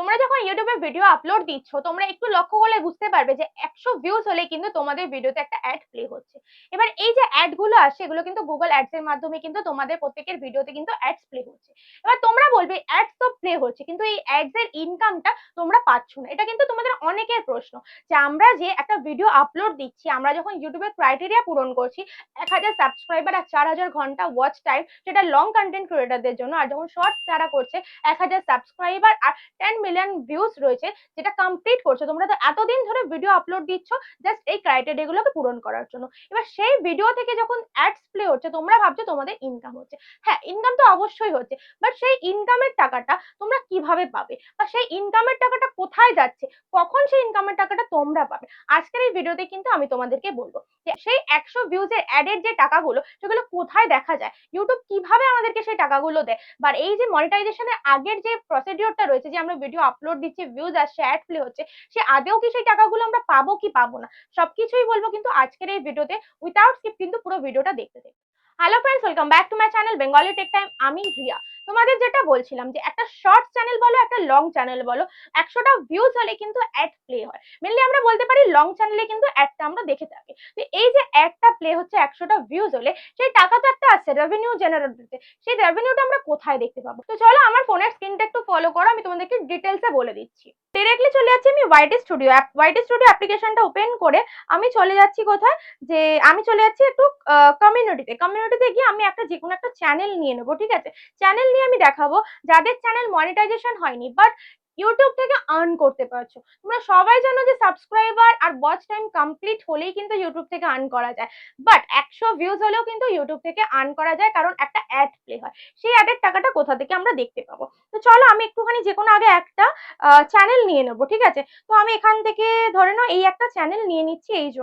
তোমরা যখন ইউটিউবে ভিডিও আপলোড দিচ্ছ, তোমরা একটু লক্ষ্য করলে বুঝতে পারবে যে একশো ভিউজ হলে কিন্তু তোমাদের ভিডিওতে একটা অ্যাড প্লে হচ্ছে। এবার এই যে অ্যাডগুলো আসছে, এগুলো কিন্তু গুগল অ্যাডস এর মাধ্যমে কিন্তু তোমাদের প্রত্যেকের ভিডিওতে কিন্তু অ্যাডস প্লে হচ্ছে। এবার তোমরা বলবে অ্যাডস তো প্লে হচ্ছে, কিন্তু এই অ্যাডস এর ইনকামটা তোমরা পাচ্ছ না। এটা কিন্তু তোমাদের অনেকের প্রশ্ন যে আমরা যে একটা ভিডিও আপলোড দিচ্ছি, আমরা যখন ইউটিউবের ক্রাইটেরিয়া পূরণ করছি, এক হাজার সাবস্ক্রাইবার আর চার হাজার ঘণ্টা ওয়াচ টাইম সেটা লং কন্টেন্ট ক্রিয়েটারদের জন্য, আর যখন শর্টস যারা করছে, এক হাজার সাবস্ক্রাইবার আর টেন মিলিয়ন ভিউজ রয়েছে, যেটা কমপ্লিট করছ। তোমরা তো এতদিন ধরে ভিডিও আপলোড দিচ্ছ জাস্ট এই ক্রাইটেরিয়া গুলোকে পূরণ করার জন্য। এবার সেই ভিডিও থেকে যখন অ্যাডস প্লে হচ্ছে, তোমরা ভাবছ তোমাদের ইনকাম হচ্ছে। হ্যাঁ ইনকাম তো অবশ্যই হচ্ছে বাট সেই ইনকামের টাকাটা তোমরা কীভাবে পাবে? বা সেই ইনকামের টাকাটা কোথায় যাচ্ছে? কখন সেই ইনকামের টাকাটা তোমরা পাবে? আজকের এই ভিডিওতে কিন্তু আমি তোমাদেরকে বলব যে, সেই একশো ভিউজের অ্যাডের যে টাকাগুলো, সেগুলো কোথায় দেখা যায়? ইউটিউব কীভাবে আমাদেরকে সেই টাকাগুলো দেয়? বা এই যে মনিটাইজেশনের আগের যে প্রসিডিওরটা রয়েছে, যে আমরা ভিডিও আপলোড দিচ্ছি ভিউজ আসছে অ্যাড প্লে হচ্ছে, সে আদেও কি সেই টাকাগুলো আমরা পাবো কি পাবো না? সবকিছুই বলব কিন্তু আজকের এই ভিডিওতে উইথাউট স্কিপ কিন্তু পুরো ভিডিওটা দেখতে দেখতে। Hello friends welcome back to my channel Bengali tech time আমি রিয়া। তোমাদের যেটা বলছিলাম যে একটা শর্ট চ্যানেল বলো, একটা লং চ্যানেল বলো, একশোটা ভিউজ হলে কিন্তু অ্যাড প্লে হয়। মেনলি আমরা বলতে পারি লং চ্যানেলে কিন্তু অ্যাডটা আমরা দেখে থাকি। তো এই যে অ্যাডটা প্লে হচ্ছে একশোটা ভিউজ হলে, সেই টাকা তো আছে রেভিনিউ জেনারেট সেই রেভিনিউটা আমরা কোথায় দেখতে পাবো? তো চলো আমার ফোনের স্ক্রিনটা একটু ফলো করো, আমি তোমাদেরকে ডিটেলসে বলে দিচ্ছি। ডিরেক্টলি চলে যাচ্ছি আমি YT studio app YT studio অ্যাপ্লিকেশনটা ওপেন করে আমি চলে যাচ্ছি কোথায়? যে আমি চলে যাচ্ছি একটু কমিউনিটিতে কমিউনিটিতে গিয়ে আমি একটা যে কোনো একটা চ্যানেল নিয়ে নেব, ঠিক আছে? চ্যানেল নিয়ে আমি দেখাবো। যাদের চ্যানেল মনিটাইজেশন হয়নি বাট ইউটিউব থেকে আর্ন করতে পারছ। তোমরা সবাই জানো যে সাবস্ক্রাইবার আর ওয়াচ টাইম কমপ্লিট হলেই কিন্তু ইউটিউব থেকে আর্ন করা যায়। বাট একশো ভিউজ হলেও কিন্তু ইউটিউব থেকে আর্ন করা যায় কারণ একটা অ্যাড প্লে হয়। সেই অ্যাডের টাকাটা কোথা থেকে আমরা দেখতে পাবো? তো চলো আমি একটুখানি যে কোনো আগে একটা চ্যানেল নিয়ে নেব, ঠিক আছে? তো আমি এখান থেকে ধরে নাও, এই একটা চ্যানেল নিয়ে নিচ্ছি, এই যে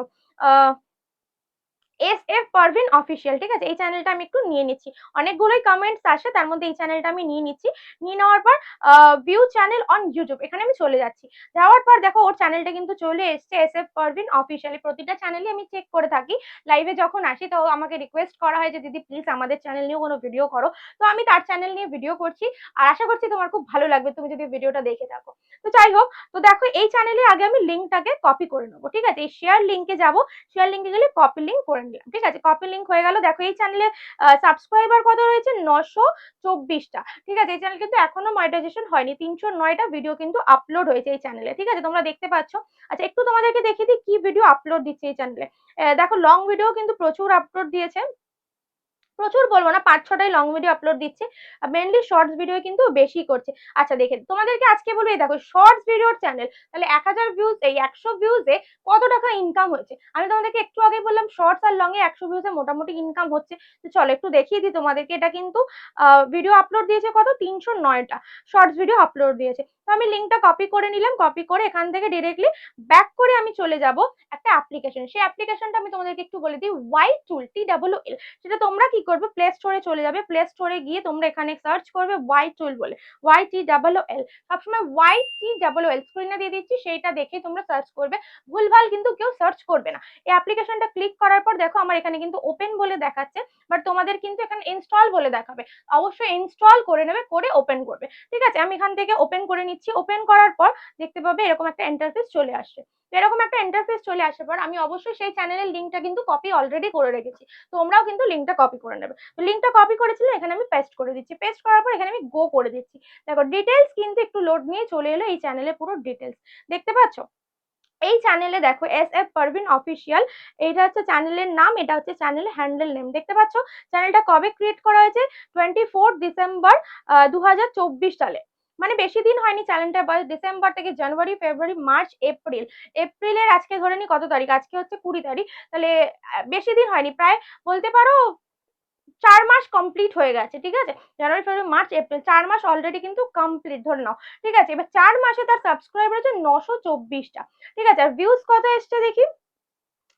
এস এফ পারভিন অফিসিয়াল ঠিক আছে? এই চ্যানেলটা আমি একটু নিয়ে নিচ্ছি। অনেকগুলোই কমেন্টস আসে, তার মধ্যে এই চ্যানেলটা আমি নিয়ে নিচ্ছি। নিয়ে নেওয়ার পর ভিউ চ্যানেল অন ইউটিউব এখানে আমি চলে যাচ্ছি। যাওয়ার পর দেখো, ওর চ্যানেলটা কিন্তু চলে এসছে এস এফ পারভিন অফিসিয়ালি প্রতিটা চ্যানেলই আমি চেক করে থাকি। লাইভে যখন আসি, তো আমাকে রিকোয়েস্ট করা হয় যে, দিদি প্লিজ আমাদের চ্যানেল নিয়েও কোনো ভিডিও করো। তো আমি তার চ্যানেল নিয়ে ভিডিও করছি। আর আশা করছি তোমার খুব ভালো লাগবে, তুমি যদি ভিডিওটা দেখে থাকো। তো যাই হোক, তো দেখো, এই চ্যানেলে আগে আমি লিঙ্কটাকে কপি করে নেব, ঠিক আছে? এই শেয়ার লিঙ্কে যাব। শেয়ার লিঙ্কে গেলে কপি লিঙ্ক করে নিলাম ঠিক আছে কপি লিঙ্ক হয়ে গেল। দেখো, এই চ্যানেলে সাবস্ক্রাইবার কত রয়েছে? নশো চব্বিশটা। ঠিক আছে, এই চ্যানেল কিন্তু এখনও মনিটাইজেশন হয়নি। তিনশো নয়টা ভিডিও কিন্তু আপলোড হয়েছে এই চ্যানেলে ঠিক আছে, তোমরা দেখতে পাচ্ছ। আচ্ছা একটু তোমাদেরকে দেখিয়ে দিই কি ভিডিও আপলোড দিচ্ছে এই চ্যানেলে দেখো লং ভিডিও কিন্তু প্রচুর আপলোড দিয়েছে। প্রচুর বলব না, পাঁচ ছটাই লং ভিডিও আপলোড দিচ্ছে মেনলি শর্টস ভিডিও কিন্তু বেশি করছে। আচ্ছা দেখে তোমাদেরকে আজকে বলব এই দেখো শর্টস ভিডিওর চ্যানেল তাহলে এক হাজার ভিউজ এই একশো ভিউজে কত টাকা ইনকাম হয়েছে? আমি তোমাদেরকে একটু আগে বললাম শর্টস আর লং এ একশো ভিউজে মোটামুটি ইনকাম হচ্ছে। তো চলো, একটু দেখিয়ে দিই তোমাদেরকে, এটা কিন্তু ভিডিও আপলোড দিয়েছে কত? তিনশো নয়টা শর্টস ভিডিও আপলোড দিয়েছে। তো আমি লিঙ্কটা কপি করে নিলাম কপি করে এখান থেকে ডিরেক্টলি ব্যাক করে আমি চলে যাব একটা অ্যাপ্লিকেশন সেই অ্যাপ্লিকেশনটা আমি তোমাদেরকে একটু বলে দিই ওয়াই টুল টি ডাবল এল সেটা তোমরা কি করবে প্লে স্টোরে চলে যাবে। প্লে স্টোরে গিয়ে তোমরা এখানে সার্চ করবে ওয়াই টুল বলে। ওয়াই টি ডাবল ও এল সবসময় ওয়াই টি ডাবল ও এল স্ক্রিনে দিয়ে দিচ্ছি, সেইটা দেখে তোমরা সার্চ করবে। ভুলভাল কিন্তু কেউ সার্চ করবে না। এই অ্যাপ্লিকেশনটা ক্লিক করার পর দেখো আমার এখানে কিন্তু ওপেন বলে দেখাচ্ছে বাট তোমাদের কিন্তু এখানে ইনস্টল বলে দেখাবে। অবশ্যই ইনস্টল করে নেবে, করে ওপেন করবে। ঠিক আছে, আমি এখান থেকে ওপেন করে নিচ্ছি। ওপেন করার পর দেখতে পাবে এরকম একটা ইন্টারফেস চলে আসছে। এরকম একটা ইন্টারফেস চলে আসার পর আমি অবশ্যই সেই চ্যানেলের লিঙ্কটা কিন্তু কপি অলরেডি করে রেখেছি। তোমরাও কিন্তু লিঙ্কটা কপি করে নেবে। তো লিঙ্কটা কপি করেছিলে, এখানে আমি পেস্ট করে দিচ্ছি। পেস্ট করার পর এখানে আমি গো করে দিচ্ছি। দেখো ডিটেলস কিন্তু একটু লোড নিয়ে চলে এলো এই চ্যানেলে পুরো ডিটেলস দেখতে পাচ্ছ? এই চ্যানেলে দেখো এস এফ পারভিন অফিসিয়াল এটা হচ্ছে চ্যানেলের নাম, এটা হচ্ছে চ্যানেলের হ্যান্ডেল নেম দেখতে পাচ্ছ? চ্যানেলটা কবে ক্রিয়েট করা হয়েছে? টোয়েন্টি ফোর ডিসেম্বর দু হাজার চব্বিশ সালে। মানে বেশি দিন হয়নি চ্যানেলটার বয়স ডিসেম্বর থেকে জানুয়ারি ফেব্রুয়ারি মার্চ এপ্রিল এপ্রিলের আজকে ধরে নি কত তারিখ? আজকে হচ্ছে কুড়ি তারিখ। তাহলে বেশি দিন হয়নি। প্রায় বলতে পারো চার মাস কমপ্লিট হয়ে গেছে, ঠিক আছে? জানুয়ারি ফেব্রুয়ারি মার্চ এপ্রিল চার মাস অলরেডি কিন্তু কমপ্লিট ধরে নাও, ঠিক আছে? এবার চার মাসে তার সাবস্ক্রাইবার হচ্ছে নশো চব্বিশটা, ঠিক আছে? আর ভিউজ কত এসছে দেখি?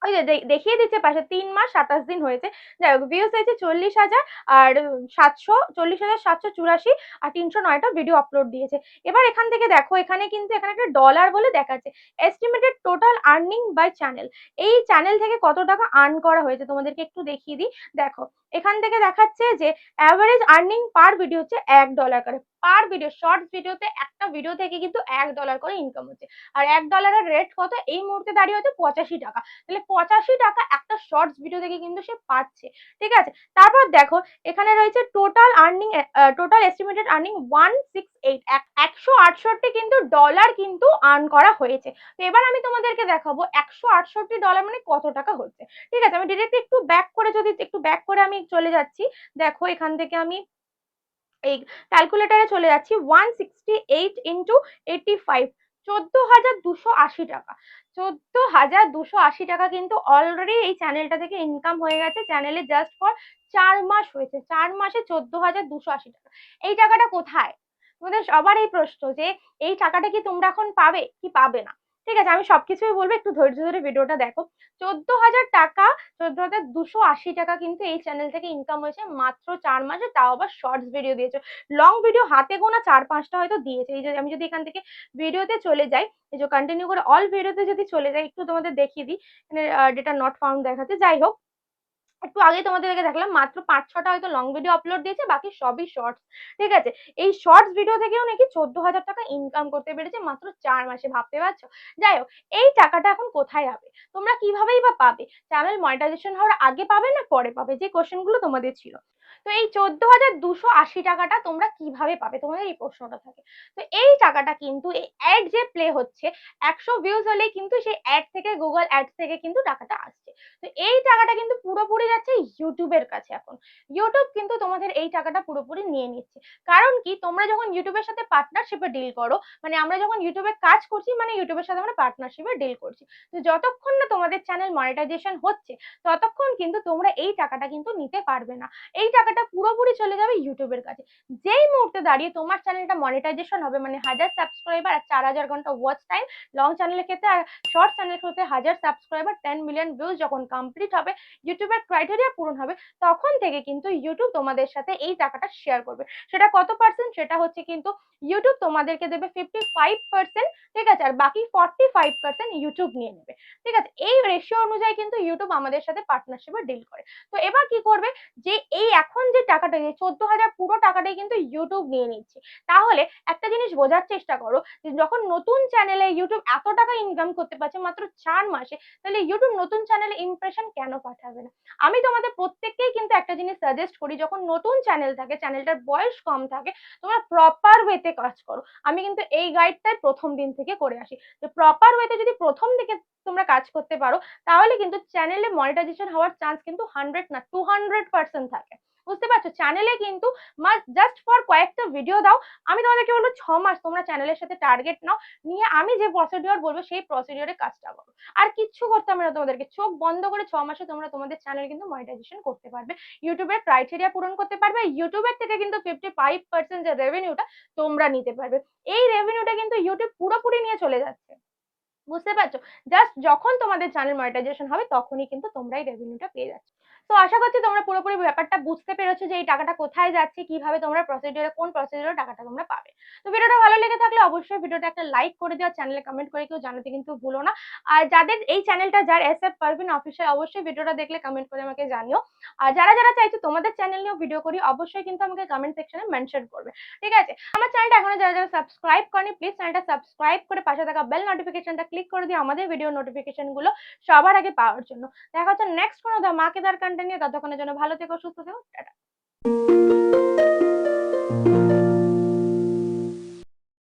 ওই যে দেখিয়ে দিচ্ছে পাশে তিন মাস সাতাশ দিন হয়েছে। যাই হোক ভিউজ হয়েছে চল্লিশ হাজার আর সাতশো, চল্লিশ হাজার সাতশো চুরাশি আর তিনশো নয়টা ভিডিও আপলোড দিয়েছে। এবার এখান থেকে দেখো, এখানে কিন্তু এখানে একটা ডলার বলে দেখাচ্ছে। Estimated total earning by channel এই চ্যানেল থেকে কত টাকা আর্ন করা হয়েছে তোমাদেরকে একটু দেখিয়ে দিই। দেখো এখান থেকে দেখাচ্ছে যে অ্যাভারেজ আর্নিং পার ভিডিও হচ্ছে এক ডলার করে। পার ভিডিও শর্ট ভিডিওতে একটা ভিডিও থেকে কিন্তু এক ডলার করে ইনকাম হচ্ছে। আর এক ডলারের রেট কত? এই মুহূর্তে দাঁড়িয়ে হচ্ছে পঁচাশি টাকা। তাহলে পঁচাশি টাকা একটা শর্টস ভিডিও থেকে কিন্তু সে পাচ্ছে। ঠিক আছে? তারপর দেখো, এখানে রয়েছে total earning total estimated earning one six eight একশো আটষট্টি কিন্তু ডলার কিন্তু আর্ন করা হয়েছে। তো এবার আমি তোমাদেরকে দেখাবো একশো আটষট্টি ডলার মানে কত টাকা হচ্ছে। ঠিক আছে, আমি ডিরেক্ট একটু ব্যাক করে যদি, একটু ব্যাক করে আমি চলে যাচ্ছি। দেখো, এখান থেকে আমি এই ক্যালকুলেটারে চলে যাচ্ছি one sixty eight into eighty five চোদ্দ হাজার দুশো আশি টাকা। চোদ্দ হাজার দুশো আশি টাকা কিন্তু অলরেডি এই চ্যানেলটা থেকে ইনকাম হয়ে গেছে। চ্যানেলে জাস্ট ফর চার মাস হয়েছে। চার মাসে চোদ্দ হাজার দুশো আশি টাকা। এই টাকাটা কোথায়? তোমাদের সবার এই প্রশ্ন যে এই টাকাটা কি তোমরা এখন পাবে? কি পাবে না? ঠিক আছে, আমি সবকিছুই বলব, একটু ধৈর্য ধরে ভিডিওটা দেখো। চোদ্দ হাজার টাকা চোদ্দ হাজার দুশো আশি টাকা কিন্তু এই চ্যানেল থেকে ইনকাম হয়েছে। মাত্র চার মাসে, তাও আবার শর্টস ভিডিও দিয়েছে। লং ভিডিও হাতে গোনা চার পাঁচটা হয়তো দিয়েছে। এই যে আমি যদি এখান থেকে ভিডিওতে চলে যাই, এই যে কন্টিনিউ করে অল ভিডিওতে যদি চলে যাই, একটু তোমাদের দেখিয়ে দিই। ডেটা নট ফাউন্ড দেখাচ্ছে। যাই হোক একটু আগে তোমাদেরকে দেখলাম মাত্র পাঁচ ছটা হয়তো লং ভিডিও আপলোড দিয়েছে, বাকি সবই শর্টস ঠিক আছে? এই শর্টস ভিডিও থেকেও নাকি চোদ্দ হাজার টাকা ইনকাম করতে পেরেছে মাত্র চার মাসে, ভাবতে পারছ? যাই হোক, এই টাকাটা এখন কোথায় যাবে তোমরা কিভাবেই বা পাবে? চ্যানেল মনিটাইজেশন হওয়ার আগে পাবে না পরে পাবে? যে কোশ্চেনগুলো তোমাদের ছিল। তো এই চোদ্দ হাজার দুশো আশি টাকাটা তোমরা কীভাবে পাবে? তোমাদের এই প্রশ্নটা থাকে। তো এই টাকাটা কিন্তু, এই অ্যাড যে প্লে হচ্ছে, একশো ভিউজ হলেই কিন্তু সেই অ্যাড থেকে গুগল অ্যাড থেকে কিন্তু টাকাটা আসছে। তো এই টাকাটা কিন্তু পুরোপুরি যাচ্ছে ইউটিউবের কাছে এখন। ইউটিউব কিন্তু তোমাদের এই টাকাটা পুরোপুরি নিয়ে নিচ্ছে। কারণ কি? তোমরা যখন ইউটিউবের সাথে পার্টনারশিপে ডিল করো মানে আমরা যখন ইউটিউবে কাজ করছি মানে ইউটিউবের সাথে আমরা পার্টনারশিপে ডিল করছি। তো যতক্ষণ না তোমাদের চ্যানেল মনিটাইজেশন হচ্ছে, ততক্ষণ কিন্তু তোমরা এই টাকাটা কিন্তু নিতে পারবে না। এই টাকাটা পুরোপুরি চলে যাবে ইউটিউবের কাছে। যেই মুহূর্তে দাঁড়িয়ে তোমার চ্যানেলটা মনিটাইজেশন হবে মানে হাজার সাবস্ক্রাইবার আর চার হাজার ঘণ্টা ওয়াচ টাইম লং চ্যানেলের ক্ষেত্রে আর শর্ট চ্যানেলের ক্ষেত্রে হাজার সাবস্ক্রাইবার টেন মিলিয়ন ভিউজ যখন কমপ্লিট হবে ইউটিউবের ক্রাইটেরিয়া পূরণ হবে, তখন থেকে কিন্তু ইউটিউব তোমাদের সাথে এই টাকাটা শেয়ার করবে। সেটা কত পার্সেন্ট সেটা হচ্ছে কিন্তু ইউটিউব তোমাদেরকে দেবে ফিফটি ফাইভ পার্সেন্ট ঠিক আছে? আর বাকি ফর্টি ফাইভ পার্সেন্ট ইউটিউব নিয়ে নেবে, ঠিক আছে? এই রেশিও অনুযায়ী কিন্তু ইউটিউব আমাদের সাথে পার্টনারশিপে ডিল করে। তো এবার কি করবে? যে এই এখন যে টাকাটা যে চোদ্দ হাজার পুরো টাকাটাই কিন্তু ইউটিউব নিয়ে নিচ্ছে। তাহলে একটা জিনিস বোঝার চেষ্টা করো, যে যখন নতুন চ্যানেলে ইউটিউব এত টাকা ইনকাম করতে পারছে মাত্র চার মাসে, তাহলে ইউটিউব নতুন চ্যানেলে ইমপ্রেশন কেন পাঠাবে না? আমি তোমাদের প্রত্যেককেই কিন্তু একটা জিনিস সাজেস্ট করি, যখন নতুন চ্যানেল থাকে চ্যানেলটার বয়স কম থাকে, তোমরা প্রপার ওয়েতে কাজ করো। আমি কিন্তু এই গাইডটাই প্রথম দিন থেকে করে আসি। যে প্রপার ওয়েতে যদি প্রথম দিকে তোমরা কাজ করতে পারো, তাহলে কিন্তু চ্যানেলে মনিটাইজেশন হওয়ার চান্স কিন্তু হান্ড্রেড না টু হান্ড্রেড পার্সেন্ট থাকে। বুঝতে পারছ? চ্যানেলে কিন্তু মাস জাস্ট ফর কয়েকটা ভিডিও দাও। আমি তোমাদেরকে বলব ছ মাস তোমরা চ্যানেলের সাথে টার্গেট নাও। নিয়ে আমি যে প্রসিডিওর বলব, সেই প্রসিডিওরে কাজটা করো। আর কিচ্ছু করতে হবে না তোমাদেরকে। চোখ বন্ধ করে ছ মাসে তোমরা তোমাদের চ্যানেল কিন্তু মনিটাইজেশন করতে পারবে। ইউটিউবের ক্রাইটেরিয়া পূরণ করতে পারবে। ইউটিউবের থেকে কিন্তু ফিফটি ফাইভ পার্সেন্ট যে রেভিনিউটা তোমরা নিতে পারবে। এই রেভিনিউটা কিন্তু ইউটিউব পুরোপুরি নিয়ে চলে যাচ্ছে। বুঝতে পারছ? জাস্ট যখন তোমাদের চ্যানেল মনিটাইজেশন হবে, তখনই কিন্তু তোমরা এই রেভিনিউটা পেয়ে যাচ্ছ। তো আশা করছি তোমরা পুরোপুরি ব্যাপারটা বুঝতে পেরেছ যে এই টাকাটা কোথায় যাচ্ছে, কীভাবে তোমরা প্রসিডিওরে কোন প্রসিডিওরে টাকাটা তোমরা পাবে। তো ভিডিওটা ভালো লেগে থাকলে অবশ্যই ভিডিওটা একটা লাইক করে দিও চ্যানেলে কমেন্ট করে কেউ জানাতে কিন্তু ভুলো না। আর যাদের এই চ্যানেলটা যার এস এফ পারভিন অফিসিয়াল অবশ্যই ভিডিওটা দেখলে কমেন্ট করে আমাকে জানিও। আর যারা যারা চাইছো তোমাদের চ্যানেল নিয়েও ভিডিও করি, অবশ্যই কিন্তু আমাকে কমেন্ট সেকশনে মেনশন করবে। ঠিক আছে? আমার চ্যানেলটা এখনও যারা যারা সাবস্ক্রাইব করেনি প্লিজ চ্যানেলটা সাবস্ক্রাইব করে পাশে থাকা বেল নোটিফিকেশনটা ক্লিক করে দিয়ে আমাদের ভিডিও নোটিফিকেশনগুলো সবার আগে পাওয়ার জন্য। দেখা হচ্ছে নেক্সট কোনো মাকে দার কন্টেন্ট নিয়ে ততক্ষণের জন্য ভালো থেকো সুস্থ থেকো টাটা।